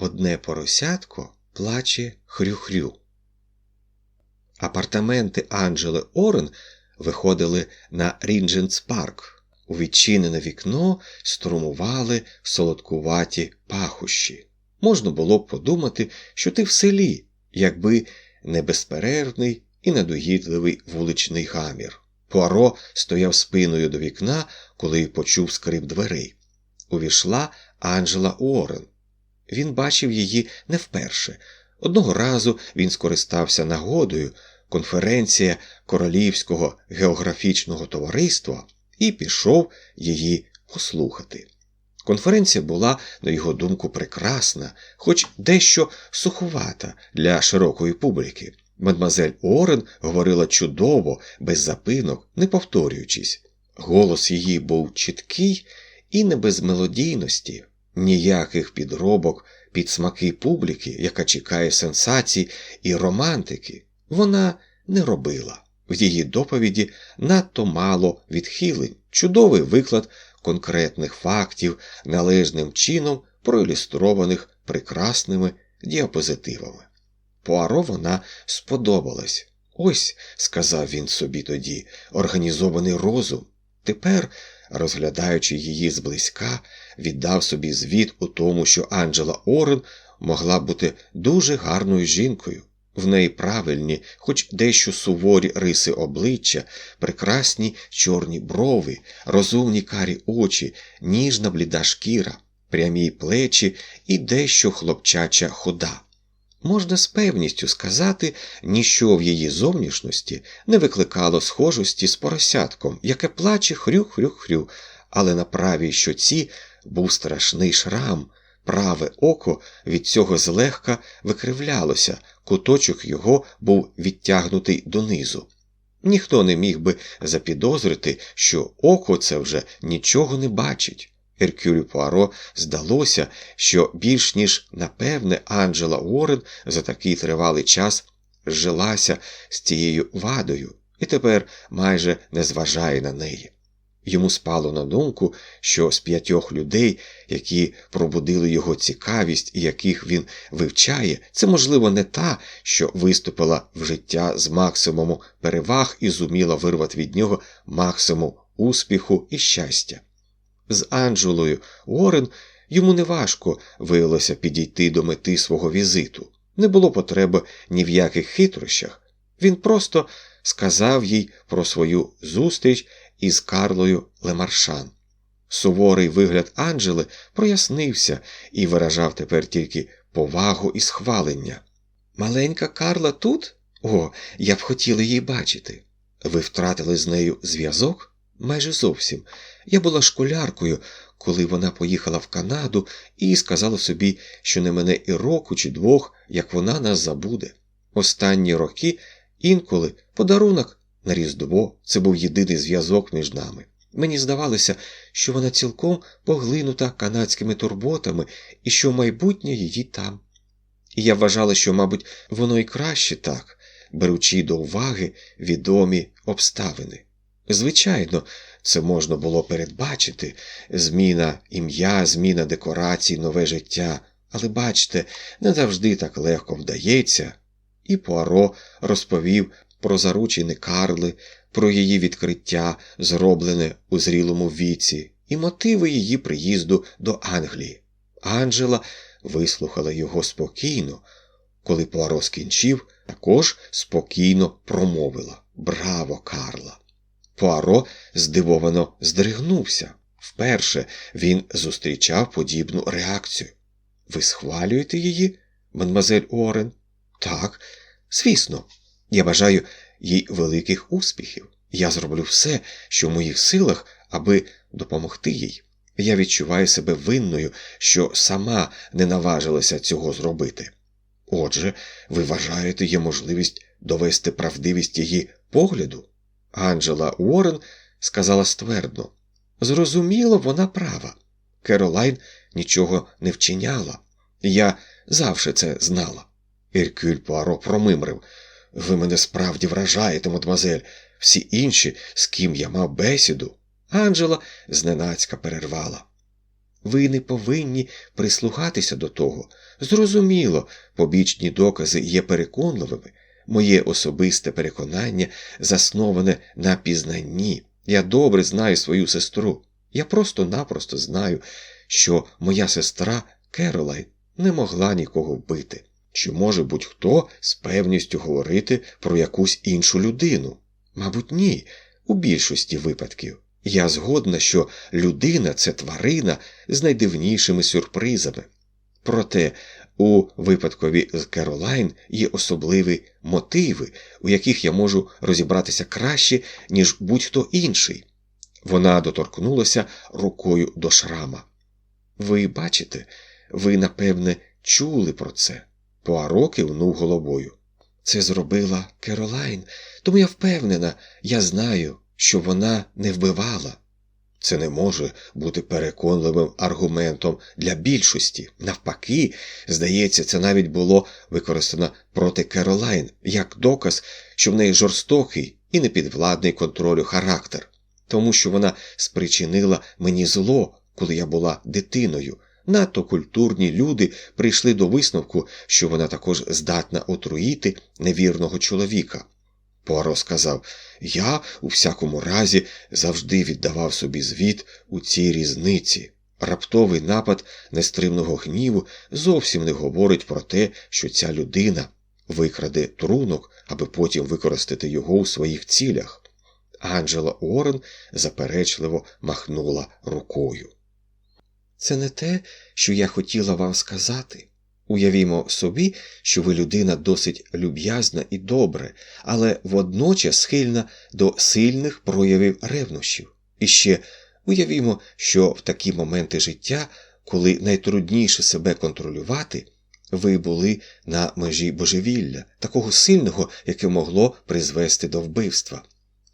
одне поросятко плаче хрю-хрю. Апартаменти Анджели Орен виходили на Ріндженс Парк. У відчинене вікно струмували солодкуваті пахощі. Можна було б подумати, що ти в селі, якби не безперервний і недогідливий вуличний гамір. Пуаро стояв спиною до вікна, коли почув скрип дверей. Увійшла Анджела Уоррен. Він бачив її не вперше. Одного разу він скористався нагодою конференція Королівського географічного товариства і пішов її послухати. Конференція була, на його думку, прекрасна, хоч дещо суховата для широкої публіки. Мадмазель Орен говорила чудово, без запинок, не повторюючись. Голос її був чіткий і не без мелодійності, ніяких підробок під смаки публіки, яка чекає сенсацій і романтики, вона не робила. В її доповіді надто мало відхилень, чудовий виклад конкретних фактів, належним чином проілюстрованих прекрасними діапозитивами. Пуаро вона сподобалась. Ось, сказав він собі тоді, організований розум. Тепер, розглядаючи її зблизька, віддав собі звіт у тому, що Анджела Орен могла бути дуже гарною жінкою. В неї правильні, хоч дещо суворі риси обличчя, прекрасні чорні брови, розумні карі очі, ніжна бліда шкіра, прямі плечі і дещо хлопчача хода. Можна з певністю сказати, ніщо в її зовнішності не викликало схожості з поросятком, яке плаче хрю-хрю-хрю, але на правій щоці був страшний шрам, праве око від цього злегка викривлялося, куточок його був відтягнутий донизу. Ніхто не міг би запідозрити, що око це вже нічого не бачить. Еркюлю Пуаро здалося, що більш ніж напевне Анджела Уоррен за такий тривалий час зжилася з цією вадою і тепер майже не зважає на неї. Йому спало на думку, що з п'ятьох людей, які пробудили його цікавість і яких він вивчає, це, можливо, не та, що виступила в життя з максимуму переваг і зуміла вирвати від нього максимум успіху і щастя. З Анджелою Уоррен йому неважко виявилося підійти до мети свого візиту. Не було потреби ні в яких хитрощах. Він просто сказав їй про свою зустріч із Карлою Лемаршан. Суворий вигляд Анджели прояснився і виражав тепер тільки повагу і схвалення. Маленька Карла тут? О, я б хотіла її бачити. Ви втратили з нею зв'язок? Майже зовсім. Я була школяркою, коли вона поїхала в Канаду і сказала собі, що не мене і року чи двох, як вона нас забуде. Останні роки інколи подарунок на Різдво це був єдиний зв'язок між нами. Мені здавалося, що вона цілком поглинута канадськими турботами і що майбутнє її там. І я вважала, що, мабуть, воно і краще так, беручи до уваги відомі обставини. Звичайно, це можна було передбачити зміна ім'я, зміна декорацій, нове життя, але бачте, не завжди так легко вдається. І Пуаро розповів про заручини Карли, про її відкриття, зроблене у зрілому віці, і мотиви її приїзду до Англії. Анджела вислухала його спокійно. Коли Пуаро скінчив, також спокійно промовила Браво, Карла! Пуаро здивовано здригнувся. Вперше він зустрічав подібну реакцію. Ви схвалюєте її, мадмазель Уоррен? Так, звісно, я бажаю їй великих успіхів. Я зроблю все, що в моїх силах, аби допомогти їй. Я відчуваю себе винною, що сама не наважилася цього зробити. Отже, ви вважаєте є можливість довести правдивість її погляду? Анджела Уоррен сказала ствердно. Зрозуміло, вона права. Керолайн нічого не вчиняла. Я завжди це знала. Іркюль Пуаро промимрив. Ви мене справді вражаєте, мадмазель. Всі інші, з ким я мав бесіду. Анджела зненацька перервала. Ви не повинні прислухатися до того. Зрозуміло, побічні докази є переконливими. Моє особисте переконання засноване на пізнанні. Я добре знаю свою сестру. Я просто-напросто знаю, що моя сестра Керолайн не могла нікого вбити. Чи може будь-хто з певністю говорити про якусь іншу людину? Мабуть, ні, у більшості випадків. Я згодна, що людина це тварина з найдивнішими сюрпризами. Проте у випадкові з Керолайн є особливі мотиви, у яких я можу розібратися краще, ніж будь-хто інший. Вона доторкнулася рукою до шрама. Ви бачите, ви, напевне, чули про це. Пуаро кивнув головою. Це зробила Керолайн, тому я впевнена, я знаю, що вона не вбивала. Це не може бути переконливим аргументом для більшості. Навпаки, здається, це навіть було використано проти Керолайн як доказ, що в неї жорстокий і непідвладний контролю характер, тому що вона спричинила мені зло, коли я була дитиною. Надто культурні люди прийшли до висновку, що вона також здатна отруїти невірного чоловіка. Пуаро сказав я, у всякому разі, завжди віддавав собі звіт у цій різниці. Раптовий напад нестримного гніву зовсім не говорить про те, що ця людина викраде трунок, аби потім використати його у своїх цілях. Анджела Уоррен заперечливо махнула рукою. Це не те, що я хотіла вам сказати. Уявімо собі, що ви людина досить люб'язна і добре, але водночас схильна до сильних проявів ревнощів. І ще уявімо, що в такі моменти життя, коли найтрудніше себе контролювати, ви були на межі божевілля, такого сильного, яке могло призвести до вбивства.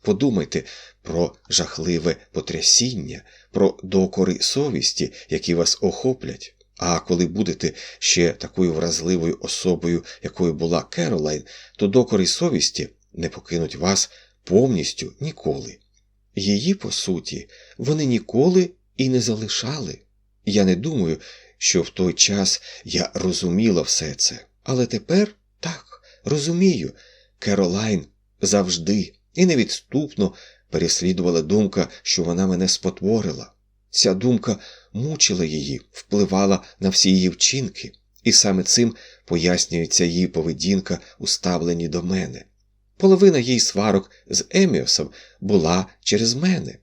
Подумайте про жахливе потрясіння, про докори совісті, які вас охоплять. А коли будете ще такою вразливою особою, якою була Керолайн, то докори совісті не покинуть вас повністю ніколи. Її, по суті, вони ніколи і не залишали. Я не думаю, що в той час я розуміла все це, але тепер так, розумію, Керолайн завжди і невідступно переслідувала думка, що вона мене спотворила. Ця думка мучила її, впливала на всі її вчинки, і саме цим пояснюється її поведінка у ставленні до мене. Половина її сварок з Еміосом була через мене.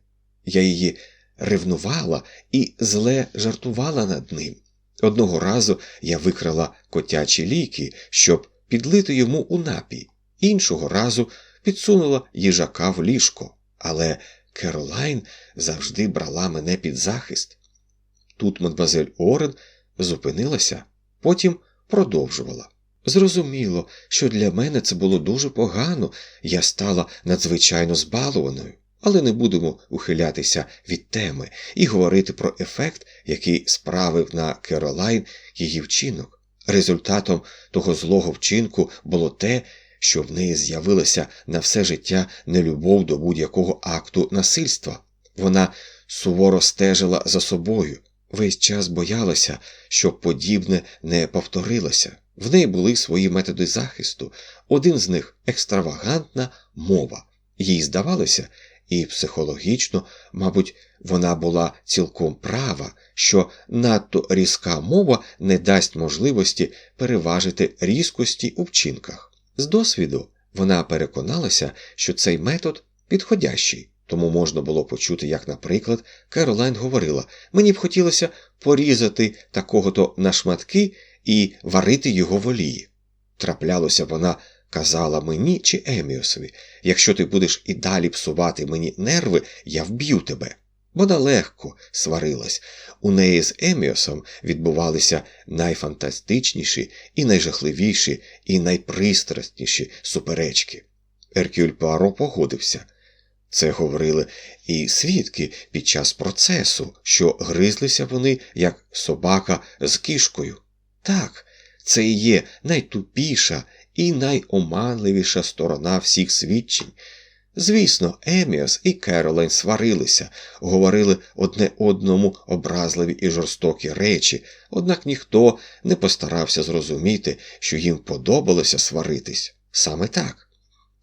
Я її ревнувала і зле жартувала над ним. Одного разу я викрала котячі ліки, щоб підлити йому у напій, іншого разу підсунула їжака в ліжко, але Керолайн завжди брала мене під захист. Тут мадмазель Орен зупинилася, потім продовжувала. Зрозуміло, що для мене це було дуже погано, я стала надзвичайно збалованою, але не будемо ухилятися від теми і говорити про ефект, який справив на Керолайн її вчинок. Результатом того злого вчинку було те, що в неї з'явилася на все життя нелюбов до будь-якого акту насильства. Вона суворо стежила за собою, весь час боялася, щоб подібне не повторилося. В неї були свої методи захисту, один з них екстравагантна мова. Їй здавалося, і психологічно, мабуть, вона була цілком права, що надто різка мова не дасть можливості переважити різкості у вчинках. З досвіду вона переконалася, що цей метод підходящий, тому можна було почути, як, наприклад, Керолайн говорила: мені б хотілося порізати такого-то на шматки і варити його в олії. Траплялося вона. Казала мені чи Еміосові, якщо ти будеш і далі псувати мені нерви, я вб'ю тебе. Вона легко сварилась. У неї з Еміосом відбувалися найфантастичніші і найжахливіші, і найпристрасніші суперечки. Еркюль Пуаро погодився. Це говорили і свідки під час процесу, що гризлися вони, як собака з кішкою. Так, це і є найтупіша і найоманливіша сторона всіх свідчень. Звісно, Еміас і Керолайн сварилися, говорили одне одному образливі і жорстокі речі, однак ніхто не постарався зрозуміти, що їм подобалося сваритись. Саме так.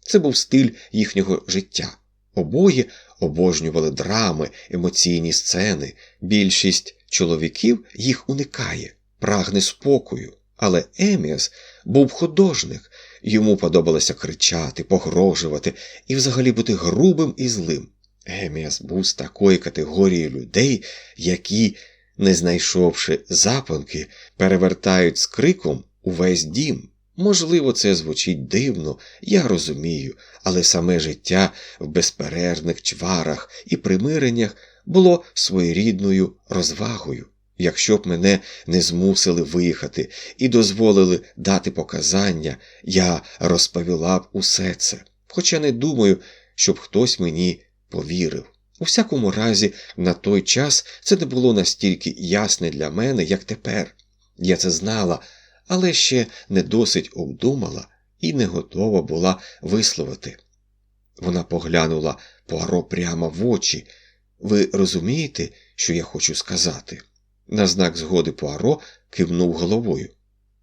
Це був стиль їхнього життя. Обоє обожнювали драми, емоційні сцени. Більшість чоловіків їх уникає, прагне спокою. Але Еміас був художник, йому подобалося кричати, погрожувати і взагалі бути грубим і злим. Еміас був з такої категорії людей, які, не знайшовши запонки, перевертають з криком увесь дім. Можливо, це звучить дивно, я розумію, але саме життя в безперервних чварах і примиреннях було своєрідною розвагою. Якщо б мене не змусили виїхати і дозволили дати показання, я розповіла б усе це, хоча не думаю, щоб хтось мені повірив. У всякому разі, на той час це не було настільки ясне для мене, як тепер. Я це знала, але ще не досить обдумала і не готова була висловити. Вона поглянула Пуаро прямо в очі. Ви розумієте, що я хочу сказати? На знак згоди Пуаро кивнув головою.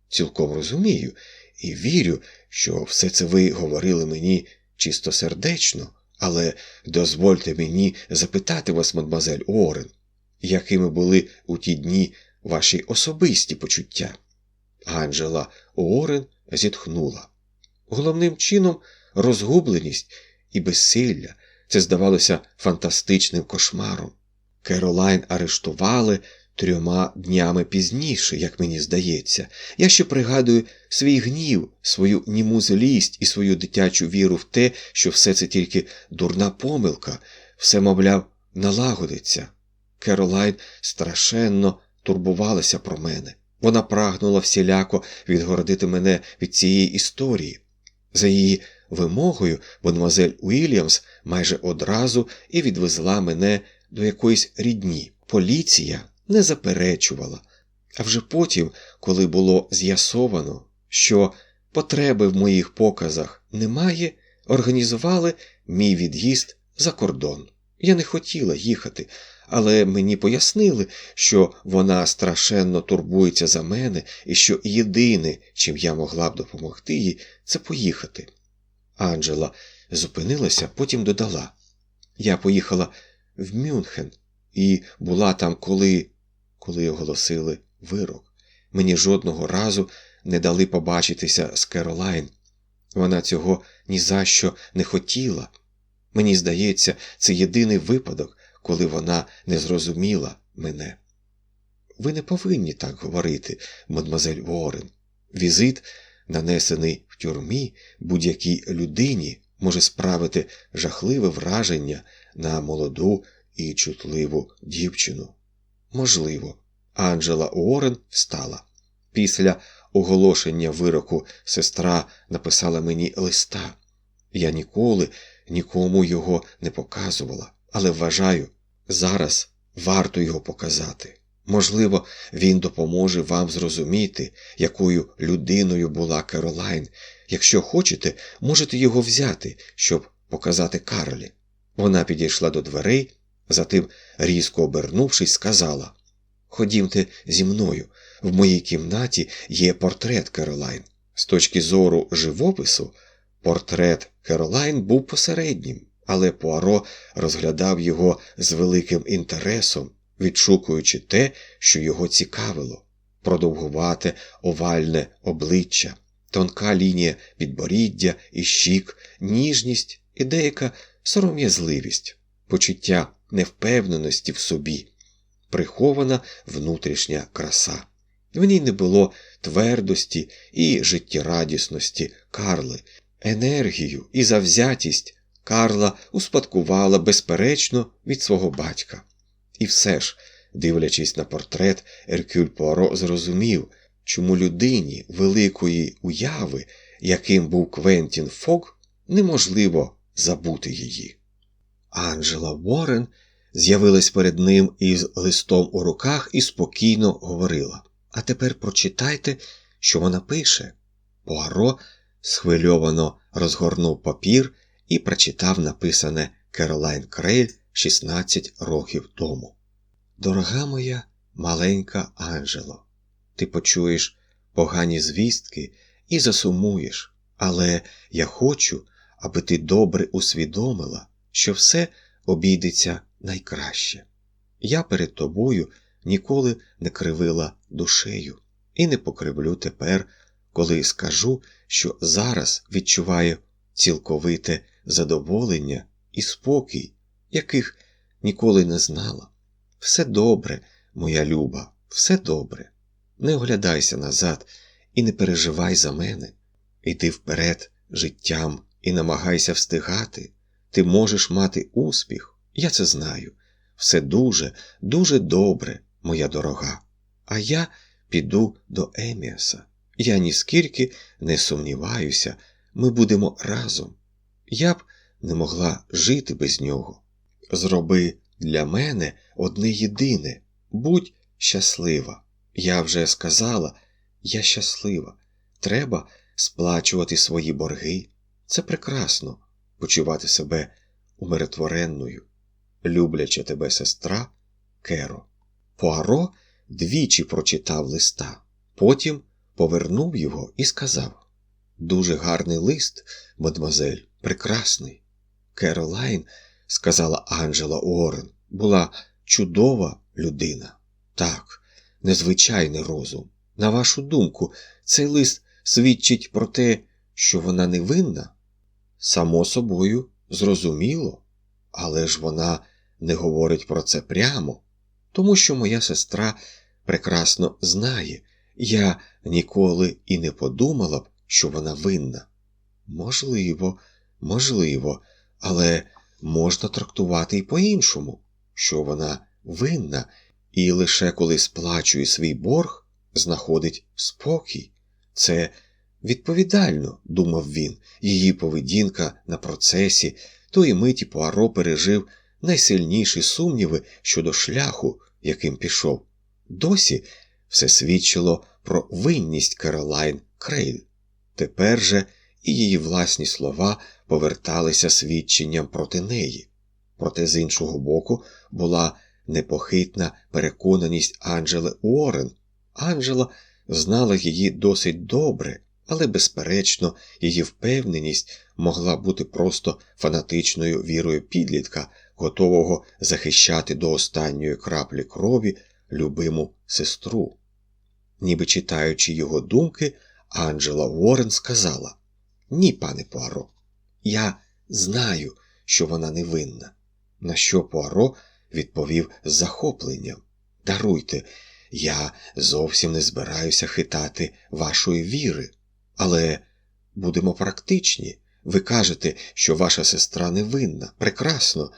Цілком розумію і вірю, що все це ви говорили мені чистосердечно, але дозвольте мені запитати вас, мадмазель Орен, якими були у ті дні ваші особисті почуття? Анджела Орен зітхнула. Головним чином розгубленість і безсилля це здавалося фантастичним кошмаром. Керолайн арештували трьома днями пізніше, як мені здається. Я ще пригадую свій гнів, свою німу злість і свою дитячу віру в те, що все це тільки дурна помилка, все, мовляв, налагодиться. Керолайн страшенно турбувалася про мене. Вона прагнула всіляко відгородити мене від цієї історії. За її вимогою, мадемуазель Уільямс майже одразу і відвезла мене до якоїсь рідні. Поліція не заперечувала. А вже потім, коли було з'ясовано, що потреби в моїх показах немає, організували мій від'їзд за кордон. Я не хотіла їхати, але мені пояснили, що вона страшенно турбується за мене і що єдине, чим я могла б допомогти їй, це поїхати. Анджела зупинилася, потім додала: Я поїхала в Мюнхен і була там, коли коли оголосили вирок. Мені жодного разу не дали побачитися з Керолайн. Вона цього ні за що не хотіла. Мені здається, це єдиний випадок, коли вона не зрозуміла мене. Ви не повинні так говорити, мадмазель Уоррен. Візит, нанесений в тюрмі будь-якій людині, може справити жахливе враження на молоду і чутливу дівчину. Можливо, Анджела Уоррен встала. Після оголошення вироку сестра написала мені листа. Я ніколи нікому його не показувала, але вважаю, зараз варто його показати. Можливо, він допоможе вам зрозуміти, якою людиною була Керолайн. Якщо хочете, можете його взяти, щоб показати Карлі. Вона підійшла до дверей, затим, різко обернувшись, сказала Ходімте зі мною. В моїй кімнаті є портрет Керолайн. З точки зору живопису, портрет Керолайн був посереднім, але Пуаро розглядав його з великим інтересом, відшукуючи те, що його цікавило продовгувате овальне обличчя, тонка лінія підборіддя і щік, ніжність і деяка сором'язливість, почуття невпевненості в собі прихована внутрішня краса. В ній не було твердості і життєрадісності Карли, енергію і завзятість Карла успадкувала безперечно від свого батька. І все ж, дивлячись на портрет, Еркюль Пуаро зрозумів, чому людині великої уяви, яким був Квентін Фок, неможливо забути її. Анджела Уоррен з'явилась перед ним із листом у руках і спокійно говорила. А тепер прочитайте, що вона пише. Пуаро схвильовано розгорнув папір і прочитав написане Керолайн Крейль 16 років тому. Дорога моя маленька Анджело, ти почуєш погані звістки і засумуєш, але я хочу, аби ти добре усвідомила, що все обійдеться найкраще. Я перед тобою ніколи не кривила душею і не покривлю тепер, коли скажу, що зараз відчуваю цілковите задоволення і спокій, яких ніколи не знала. Все добре, моя люба, все добре. Не оглядайся назад і не переживай за мене. Іди вперед життям і намагайся встигати. Ти можеш мати успіх, я це знаю. Все дуже, дуже добре, моя дорога. А я піду до Еміаса. Я ніскільки не сумніваюся, ми будемо разом. Я б не могла жити без нього. Зроби для мене одне єдине будь щаслива. Я вже сказала, я щаслива. Треба сплачувати свої борги. Це прекрасно почувати себе умиротворенною, любляча тебе сестра Керо. Пуаро двічі прочитав листа, потім повернув його і сказав: Дуже гарний лист, мадемуазель, прекрасний. Керолайн, сказала Анджела Уоррен, була чудова людина. Так, незвичайний розум. На вашу думку, цей лист свідчить про те, що вона невинна? Само собою, зрозуміло, але ж вона не говорить про це прямо, тому що моя сестра прекрасно знає, я ніколи і не подумала б, що вона винна. Можливо, можливо, але можна трактувати і по-іншому, що вона винна, і лише коли сплачує свій борг, знаходить спокій. Це відповідально, думав він, її поведінка на процесі, тої миті Пуаро пережив найсильніші сумніви щодо шляху, яким пішов. Досі все свідчило про винність Керолайн Крейль. Тепер же і її власні слова поверталися свідченням проти неї. Проте з іншого боку була непохитна переконаність Анджели Уоррен. Анджела знала її досить добре, але, безперечно, її впевненість могла бути просто фанатичною вірою підлітка, готового захищати до останньої краплі крові любиму сестру. Ніби читаючи його думки, Анджела Уоррен сказала: Ні, пане Пуаро, я знаю, що вона невинна. На що Пуаро відповів з захопленням: Даруйте, я зовсім не збираюся хитати вашої віри, але будемо практичні. Ви кажете, що ваша сестра невинна. Прекрасно.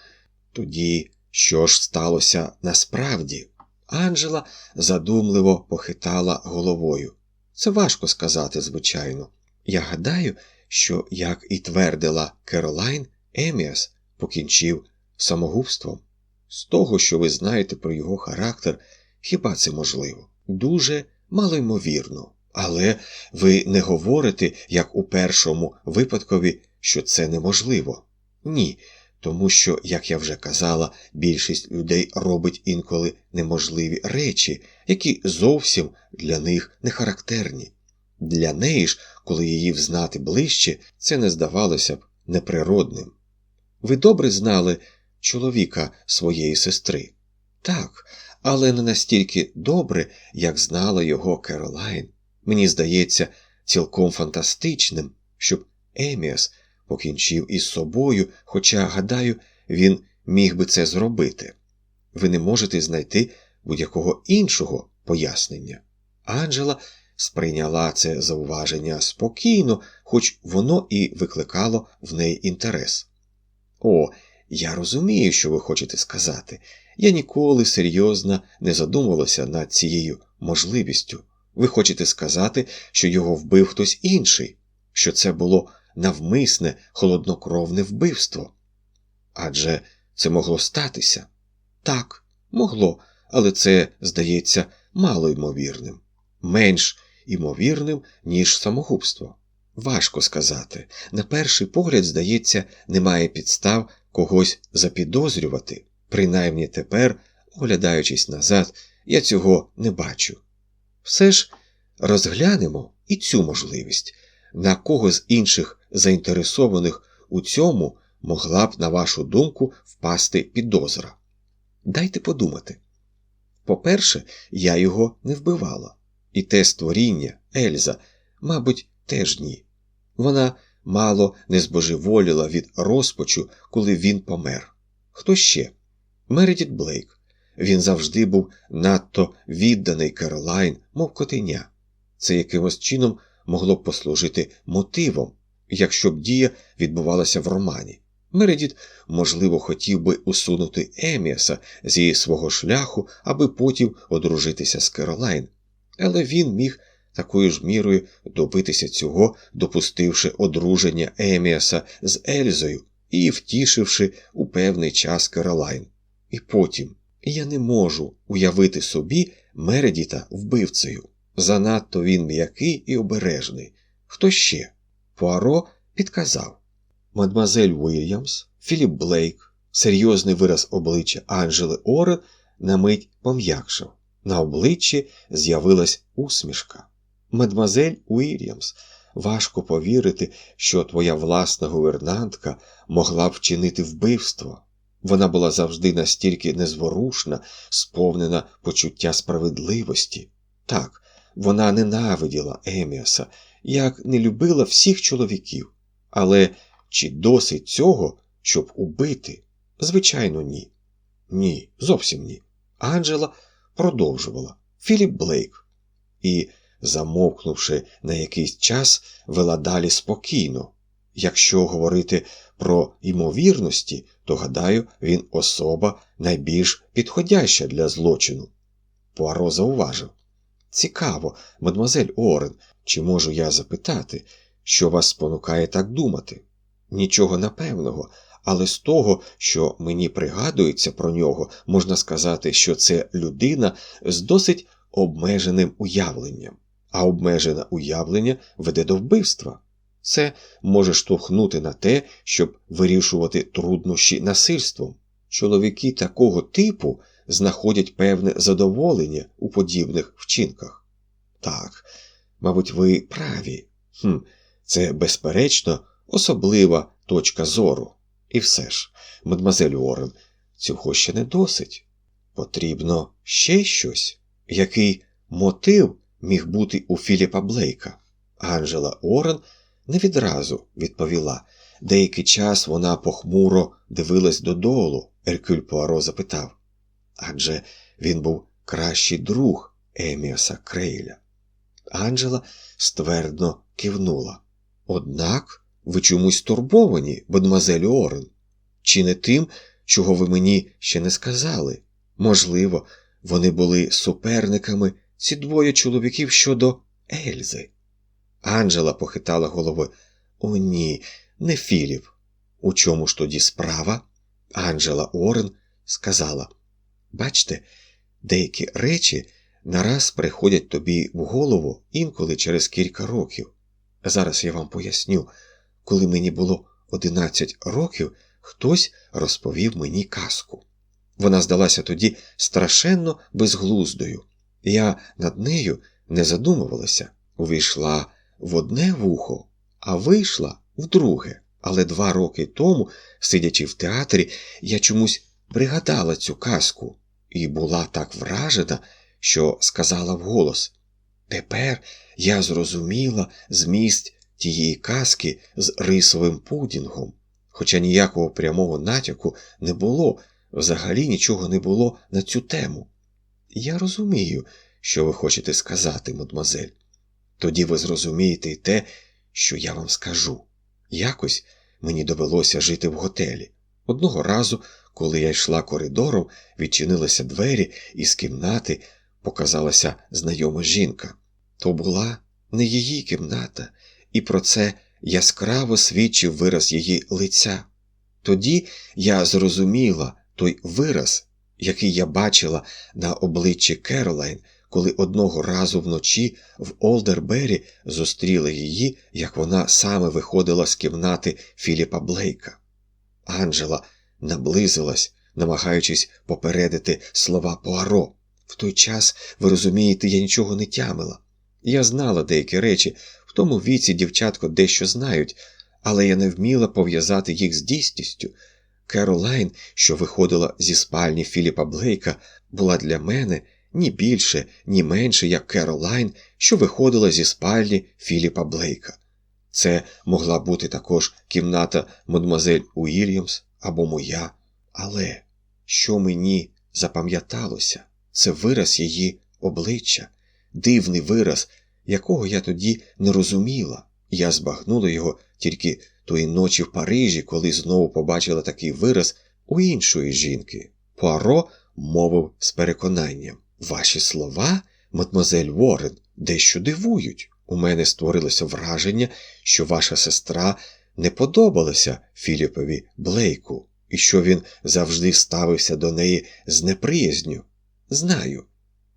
Тоді що ж сталося насправді? Анджела задумливо похитала головою. Це важко сказати, звичайно. Я гадаю, що, як і твердила Керолайн, Еміас покінчив самогубством. З того, що ви знаєте про його характер, хіба це можливо? Дуже малоймовірно. Але ви не говорите, як у першому випадкові, що це неможливо. Ні, тому що, як я вже казала, більшість людей робить інколи неможливі речі, які зовсім для них не характерні. Для неї ж, коли її взнати ближче, це не здавалося б неприродним. Ви добре знали чоловіка своєї сестри? Так, але не настільки добре, як знала його Керолайн. Мені здається, цілком фантастичним, щоб Еміас покінчив із собою, хоча, гадаю, він міг би це зробити. Ви не можете знайти будь-якого іншого пояснення. Анджела сприйняла це зауваження спокійно, хоч воно і викликало в неї інтерес. О, я розумію, що ви хочете сказати. Я ніколи серйозно не задумувалася над цією можливістю. Ви хочете сказати, що його вбив хтось інший, що це було навмисне, холоднокровне вбивство. Адже це могло статися? Так, могло, але це, здається, мало ймовірним, менш імовірним, ніж самогубство. Важко сказати. На перший погляд, здається, немає підстав когось запідозрювати. Принаймні тепер, оглядаючись назад, я цього не бачу. Все ж розглянемо і цю можливість, на кого з інших заінтересованих у цьому могла б, на вашу думку, впасти підозра. Дайте подумати. По-перше, я його не вбивала, і те створіння, Ельза, мабуть, теж ні. Вона мало не збожеволіла від розпачу, коли він помер. Хто ще? Мередіт Блейк. Він завжди був надто відданий Керолайн, мов котеня. Це якимось чином могло б послужити мотивом, якщо б дія відбувалася в романі. Мередіт, можливо, хотів би усунути Еміаса зі свого шляху, аби потім одружитися з Керолайн, але він міг такою ж мірою добитися цього, допустивши одруження Еміаса з Ельзою і втішивши у певний час Керолайн. І потім я не можу уявити собі Мередіта вбивцею. Занадто він м'який і обережний. Хто ще? Пуаро підказав мадмазель Уільямс, Філіп Блейк, серйозний вираз обличчя Анджели Орен на мить пом'якшав. На обличчі з'явилась усмішка. Мадмазель Уільямс, важко повірити, що твоя власна гувернантка могла б вчинити вбивство. Вона була завжди настільки незворушна, сповнена почуття справедливості. Так, вона ненавиділа Еміаса, як не любила всіх чоловіків. Але чи досить цього, щоб убити? Звичайно, ні. Ні, зовсім ні. Анджела продовжувала Філіп Блейк. І, замовкнувши на якийсь час, вела далі спокійно. Якщо говорити про ймовірності, то, гадаю, він особа найбільш підходяща для злочину. Пуаро зауважив. Цікаво, мадемуазель Орен, чи можу я запитати, що вас спонукає так думати? Нічого напевного, але з того, що мені пригадується про нього, можна сказати, що це людина з досить обмеженим уявленням, а обмежене уявлення веде до вбивства. Це може штовхнути на те, щоб вирішувати труднощі насильством. Чоловіки такого типу знаходять певне задоволення у подібних вчинках. Так, мабуть, ви праві. Хм, Це, безперечно, особлива точка зору. І все ж, мадмазель Уоррен, цього ще не досить. Потрібно ще щось, який мотив міг бути у Філіпа Блейка. Анджела Орен не відразу відповіла. Деякий час вона похмуро дивилась додолу. Еркюль Пуаро запитав адже він був кращий друг Еміаса Крейля. Анджела ствердно кивнула. Однак ви чомусь турбовані, мадемуазель Орен. Чи не тим, чого ви мені ще не сказали? Можливо, вони були суперниками ці двоє чоловіків щодо Ельзи. Анджела похитала головою. О, ні, не Філіп. У чому ж тоді справа? Анджела Орен сказала Бачте, деякі речі нараз приходять тобі в голову інколи через кілька років. Зараз я вам поясню, коли мені було 11 років, хтось розповів мені казку. Вона здалася тоді страшенно безглуздою. Я над нею не задумувалася, увійшла в одне вухо, а вийшла в друге. Але два роки тому, сидячи в театрі, я чомусь пригадала цю казку і була так вражена, що сказала вголос Тепер я зрозуміла зміст тієї казки з рисовим пудінгом, хоча ніякого прямого натяку не було, взагалі нічого не було на цю тему. Я розумію, що ви хочете сказати, мадмазель. Тоді ви зрозумієте й те, що я вам скажу. Якось мені довелося жити в готелі. Одного разу, коли я йшла коридором, відчинилися двері, і з кімнати показалася знайома жінка. То була не її кімната, і про це яскраво свідчив вираз її лиця. Тоді я зрозуміла той вираз, який я бачила на обличчі Керолайн, коли одного разу вночі в Олдербері зустріли її, як вона саме виходила з кімнати Філіпа Блейка. Анджела наблизилась, намагаючись попередити слова Пуаро. В той час, ви розумієте, я нічого не тямила. Я знала деякі речі, в тому віці дівчатко дещо знають, але я не вміла пов'язати їх з дійсністю. Керолайн, що виходила зі спальні Філіпа Блейка, була для мене ні більше, ні менше, як Керолайн, що виходила зі спальні Філіпа Блейка. Це могла бути також кімната мадемуазель Уільямс або моя. Але що мені запам'яталося, це вираз її обличчя, дивний вираз, якого я тоді не розуміла. Я збагнула його тільки тої ночі в Парижі, коли знову побачила такий вираз у іншої жінки. Пуаро мовив з переконанням. Ваші слова, мадмозель Уоррен, дещо дивують. У мене створилося враження, що ваша сестра не подобалася Філіпові Блейку, і що він завжди ставився до неї з неприязню. Знаю,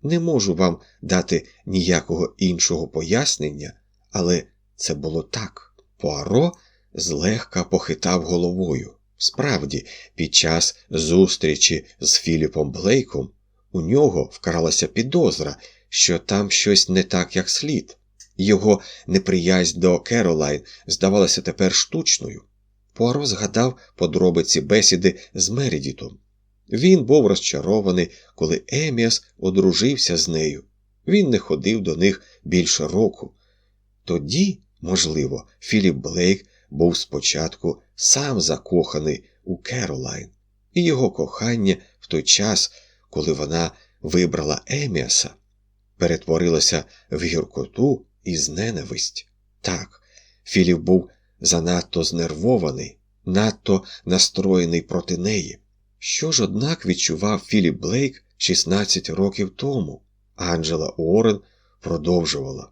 не можу вам дати ніякого іншого пояснення, але це було так. Пуаро злегка похитав головою. Справді, під час зустрічі з Філіпом Блейком у нього вкралася підозра, що там щось не так, як слід. Його неприязнь до Керолайн здавалася тепер штучною. Пуаро згадав подробиці бесіди з Мередітом. Він був розчарований, коли Еміас одружився з нею. Він не ходив до них більше року. Тоді, можливо, Філіп Блейк був спочатку сам закоханий у Керолайн, і його кохання в той час, коли вона вибрала Еміаса, перетворилося в гіркоту і зненависть. Так, Філіп був занадто знервований, надто настроєний проти неї. Що ж, однак, відчував Філіп Блейк 16 років тому? Анджела Уоррен продовжувала.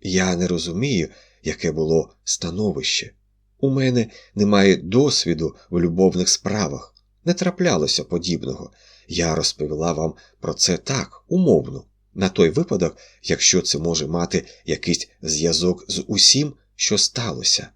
Я не розумію, яке було становище. У мене немає досвіду в любовних справах, не траплялося подібного. Я розповіла вам про це так, умовно, на той випадок, якщо це може мати якийсь зв'язок з усім, що сталося.